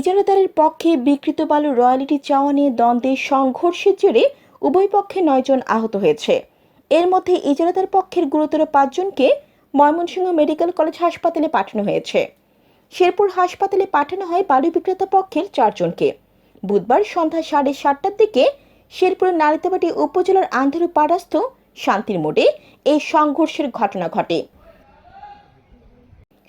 ইজারাদারের পক্ষে বিকৃত বালু রয়্যালিটি চাওয়া নিয়ে দ্বন্দ্বে সংঘর্ষের জেরে উভয় পক্ষে নয়জন আহত হয়েছে। এর মধ্যে ইজারাদার পক্ষের গুরুতর পাঁচজনকে ময়মনসিংহ মেডিকেল কলেজ হাসপাতালে পাঠানো হয়েছে। শেরপুর হাসপাতালে পাঠানো হয় বালু বিক্রেতা পক্ষের চারজনকে। বুধবার সন্ধ্যা সাড়ে সাতটার দিকে শেরপুরের নালিতাবাটি উপজেলার আন্ধেরু পাড়াস্থ শান্তির মোড়ে এই সংঘর্ষের ঘটনা ঘটে।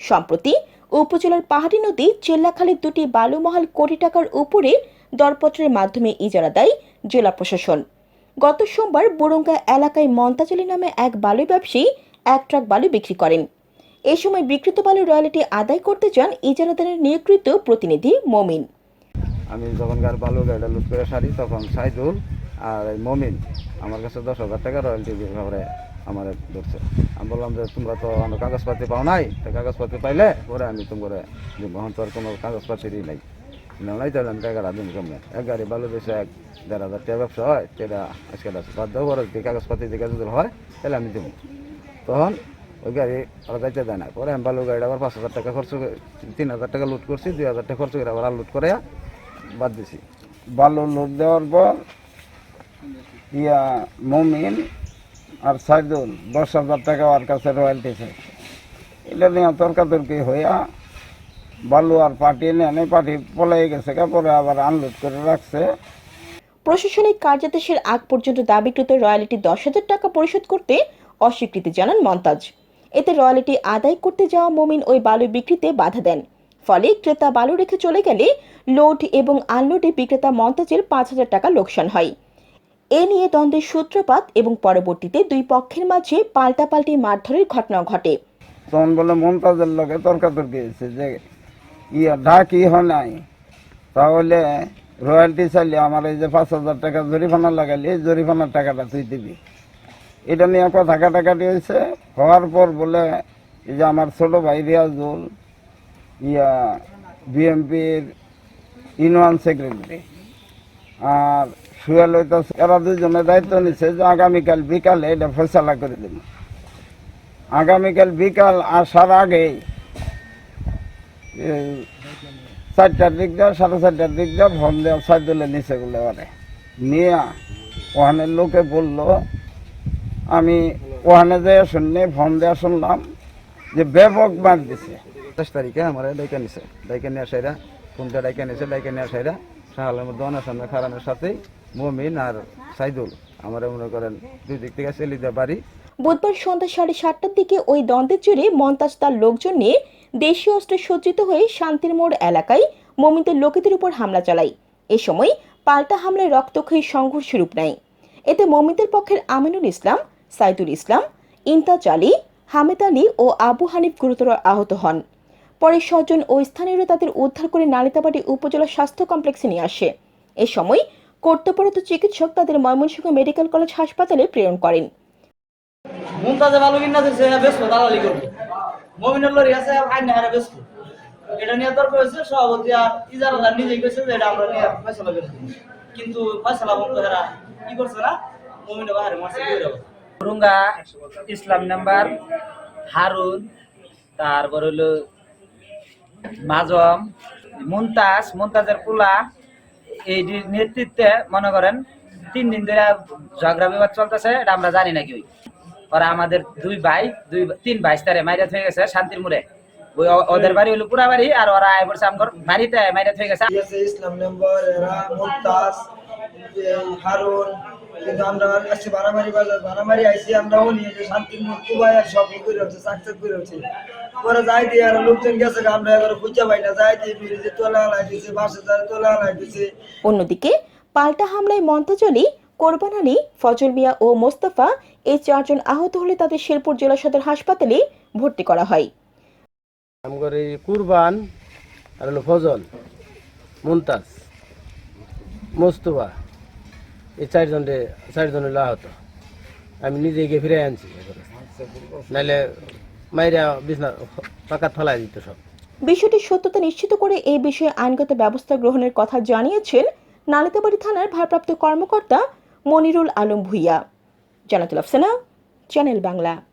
সম্প্রতি উপজেলার পাহাড়ি নদী চেল্লাখালীর দুটি বালুমহাল কোটি টাকার উপরে দরপত্রের মাধ্যমে ইজারা দেয় জেলা প্রশাসন। গত সোমবার বুরঙ্গা এলাকায় মন্তাজলি নামে এক বালু ব্যবসায়ী এক ট্রাক বালু বিক্রি করেন। এ সময় বিকৃত বালু রয়্যালিটি আদায় করতে চান ইজারাদারের নিয়োগকৃত প্রতিনিধি মমিন। আমি যখন গার বালু গাড়িটা লুট করে সারি, তখন সাইদুল আর মমিন আমার কাছে দশ হাজার টাকা রয়্যালটি ব্যাপারে আমার ধরছে। আমি বললাম যে, তোমরা তো আমার কাগজপাতি পাও নাই, তো কাগজপাতি পাইলে পরে আমি তোমার দিব। এখন তো আর কোনো কাগজপাতিরই নাই। নাই তাহলে আমি টাকাটা দিন কমে এক গাড়ি বালু বেশি এক দেড় হাজার টাকা ব্যবসা হয়, সেটা আছে। বাধ্য করে যদি কাগজপাতি দিকে যদি হয়, তাহলে আমি দেবো। তখন ওই গাড়ি ওরা যাইতে দেয় না। পরে আমি বালু গাড়িটা আবার পাঁচ হাজার টাকা খরচ তিন হাজার টাকা লুট করছি, দুই হাজার টাকা খরচ করে আবার আর লুট করে বাদ দিছি। বালু লোড দেওয়ার পর ইয়া মমিন আর সাইদুল, দশ হাজার টাকা ওর কাছে রয়্যালটি চাই এটা নিয়ে তর্কাতর্কি হইয়া বালু আর পার্টি নেই পার্টি পলাই গেছে পরে আবার আনলোড করে রাখছে। প্রশাসনিক কার্যাদেশের আগ পর্যন্ত দাবিকৃত রয়্যালিটি দশ হাজার টাকা পরিশোধ করতে অস্বীকৃতি জানান মন্তাজ এতে রয়্যালিটি আদায় করতে যাওয়া মমিন ওই বালু বিক্রিতে বাধা দেন। ফলে ক্রেতা বালু রেখে চলে গেলে লোড এবং আনলোডে বিক্রেতা মন্তাজের পাঁচ হাজার টাকা লোকসান হয়। এ নিয়ে দ্বন্দ্বের সূত্রপাত এবং পরবর্তীতে দুই পক্ষের মাঝে পাল্টাপাল্টি মারধরের ঘটনা ঘটে। তখন বলে মমতাজের লোকে তর্কাতর্কি হয়েছে যে, ইয়া ঢাকি হয় নাই। তাহলে রয়্যালটি চাইলে আমার এই যে পাঁচ হাজার টাকা জরিমানা লাগালি, এই জরিমানার টাকাটা তুই দিবি। এটা নিয়ে কথা কাটাকাটি হয়েছে। হওয়ার পর বলে, এই যে আমার ছোট ভাই রিয়াজুল, ইয়া বিএমপির ইউনিয়ন সেক্রেটারি। আর সুয়েল হইতাছে এরা দুজনে দায়িত্ব নিচ্ছে যে আগামীকাল বিকালে এটা ফেসলা করে দেব। আগামীকাল বিকাল আসার এই চারটার দিক দেওয়া সাড়ে চারটার দিক দেওয়া ফোন দেওয়া সাইদুলে নিচে গুলো পারে নিয়ে ওখানে লোকে বলল, আমি ওখানে যেয়ে শুনলে ফোন দেওয়া শুনলাম যে ব্যাপক মার দিছে। সাতাশ তারিখে আমার ডাইকা নিছে। ডাইকা নিয়ে আসাইরা, ফোনটা ডাইকা নিছে, ডাইকা নিয়ে আসাইরা শাহালের মধ্যে অনার সামনে খারানোর সাথেই মমিন আর সাইদুল। আমার মনে করেন দুই দিক থেকে চেলি দেওয়া বাড়ি। বুধবার সন্ধ্যা সাড়ে সাতটার দিকে ওই দ্বন্দ্বের জেরে মন্তাজ তার লোকজন নিয়ে দেশীয় অস্ত্রে সজ্জিত হয়ে শান্তির মোড় এলাকায় মমিনদের লোকেদের উপর হামলা চালায়। এ সময় পাল্টা হামলায় রক্তক্ষয়ী সংঘর্ষ রূপ নেয়। এতে মমিনদের পক্ষের আমিনুল ইসলাম, সাইদুল ইসলাম ইন্তাজ আলী, হামেদ আলী ও আবু হানিফ গুরুতর আহত হন। পরে স্বজন ও স্থানীয়রা তাদের উদ্ধার করে নালিতাবাড়ি উপজেলা স্বাস্থ্য কমপ্লেক্সে নিয়ে আসে। এ সময় কর্তব্যরত চিকিৎসক তাদের ময়মনসিংহ মেডিকেল কলেজ হাসপাতালে প্রেরণ করেন। মুমতাজে ভালো কিনা দিচ্ছে বেসবো দালালি করব। মমিনুল লরি আছে আইন হারে বেসবো। এটা নিয়ে তর্ক হয়েছে সভাপতি আর ইজারাদার নিজেই কইছে যে এটা আমরা নিয়ে ফয়সলা করে কিন্তু ফয়সলা বন্ধ কি করছে না মমিনুল বাহারে মারছে রুঙ্গা ইসলাম নাম্বার হারুন তারপর হলো মাজম মুনতাজ মুনতাজের পোলা এই নেতৃত্বে, মনে করেন, তিন দিন ধরে ঝগড়া বিবাদ চলতেছে, এটা আমরা জানি নাকি ওই। ওরা আমাদের দুই ভাই, দুই, তিন ভাই তারে মাইরা হয়ে গেছে শান্তির মুড়ে। ওই ওদের বাড়ি হলো পুরা বাড়ি, আর ওরা আয় পড়ছে আমার বাড়িতে মাইরা হয়ে গেছে। ইসলাম নম্বর এরা এই হারুন কিন্তু আমরা আসছি বারামারি বাজার বারামারি আইছি আমরা নিয়ে যে শান্তির মুখ কুবাই আর সব করে হচ্ছে সাকসেস করে হচ্ছে। পরে যাই দিয়ে আর লোকজন গেছে আমরা এবার খুঁজে পাই না। যাই দিয়ে তোলা বাসে যায় তোলা অন্যদিকে পাল্টা হামলায় মন্তাজ আলী কোরবান আলী ফজল মিয়া ও মোস্তফা এই চারজন আহত হলে তাদের শেরপুর জেলা সদর হাসপাতালে ভর্তি করা হয়। এই কুরবান আর হলো ফজল মুমতাজ মোস্তফা। এই চারজনে আমি নিজে গিয়ে ফিরে আনছি। নাহলে মাইরা বিছনা দিত সব। বিষয়টির সত্যতা নিশ্চিত করে এই বিষয়ে আইনগত ব্যবস্থা গ্রহণের কথা জানিয়েছেন নালিতাবাড়ি থানার ভারপ্রাপ্ত কর্মকর্তা মনিরুল আলম ভুইয়া। জানাতুল আফসানা, চ্যানেল বাংলা।